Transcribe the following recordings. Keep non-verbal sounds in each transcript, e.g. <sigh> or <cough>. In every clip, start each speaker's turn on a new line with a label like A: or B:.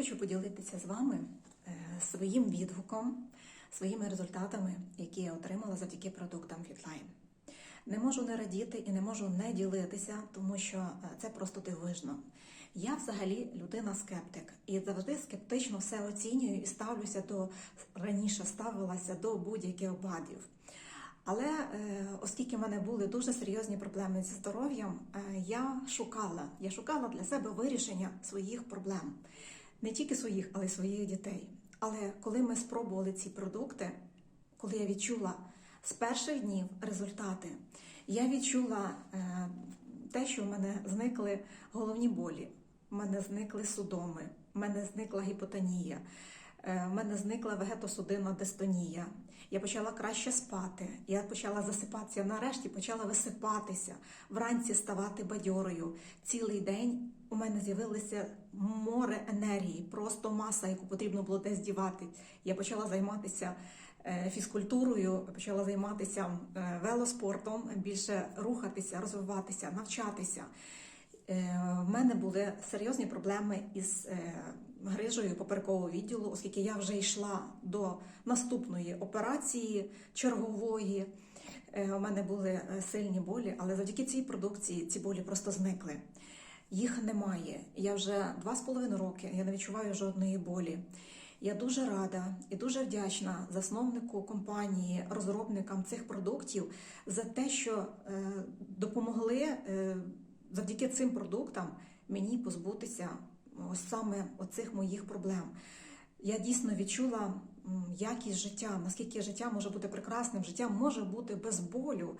A: Хочу поділитися з вами е, своїм відгуком, своїми результатами, які я отримала завдяки продуктам Fitline. Не можу не радіти і не можу не ділитися, тому що е, це просто дивовижно. Я взагалі людина скептик і завжди скептично все оцінюю і ставлюся до раніше ставилася до будь-яких бадів. Але е, оскільки в мене були дуже серйозні проблеми зі здоров'ям, я шукала, я шукала для себе вирішення своїх проблем, не тільки своїх, але й своїх дітей. Але коли ми спробували ці продукти, коли я відчула з перших днів результати, я відчула е, те, що в мене зникли головні болі, в мене зникли судоми, в мене зникла гіпотонія. Е, В мене зникла вегетосудинна дистонія. Я почала краще спати. Я почала засипатися. Нарешті почала висипатися, вранці ставати бадьорою. Цілий день у мене з'явилося море енергії, просто маса, яку потрібно було десь дівати. Я почала займатися е, фізкультурою, почала займатися е, велоспортом, більше рухатися, розвиватися, навчатися. Е, В мене були серйозні проблеми із е, грижею поперекового відділу, оскільки я вже йшла до наступної операції чергової. Е, У мене були сильні болі, але завдяки цій продукції ці болі просто зникли. Їх немає. Я вже два з половиною роки я не відчуваю жодної болі. Я дуже рада і дуже вдячна засновнику компанії, розробникам цих продуктів за те, що допомогли завдяки цим продуктам мені позбутися ось саме оцих моїх проблем. Я дійсно відчула якість життя, наскільки життя може бути прекрасним, життя може бути без болю.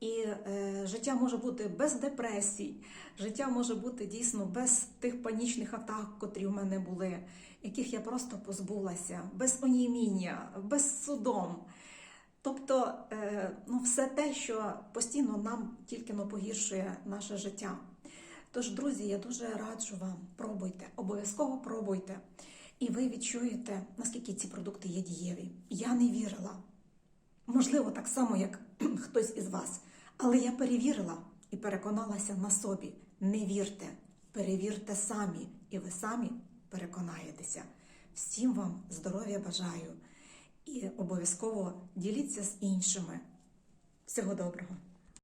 A: І е, життя може бути без депресій, життя може бути дійсно без тих панічних атак, котрі в мене були, яких я просто позбулася, без оніміння, без судом. Тобто, е, ну, все те, що постійно нам тільки но погіршує наше життя. Тож, друзі, я дуже раджу вам, пробуйте, обов'язково пробуйте. І ви відчуєте, наскільки ці продукти є дієві. Я не вірила. Можливо, так само, як <clears throat> хтось із вас. Але я перевірила і переконалася на собі. Не вірте, перевірте самі, і ви самі переконаєтеся. Всім вам здоров'я бажаю і обов'язково діліться з іншими. Всього доброго!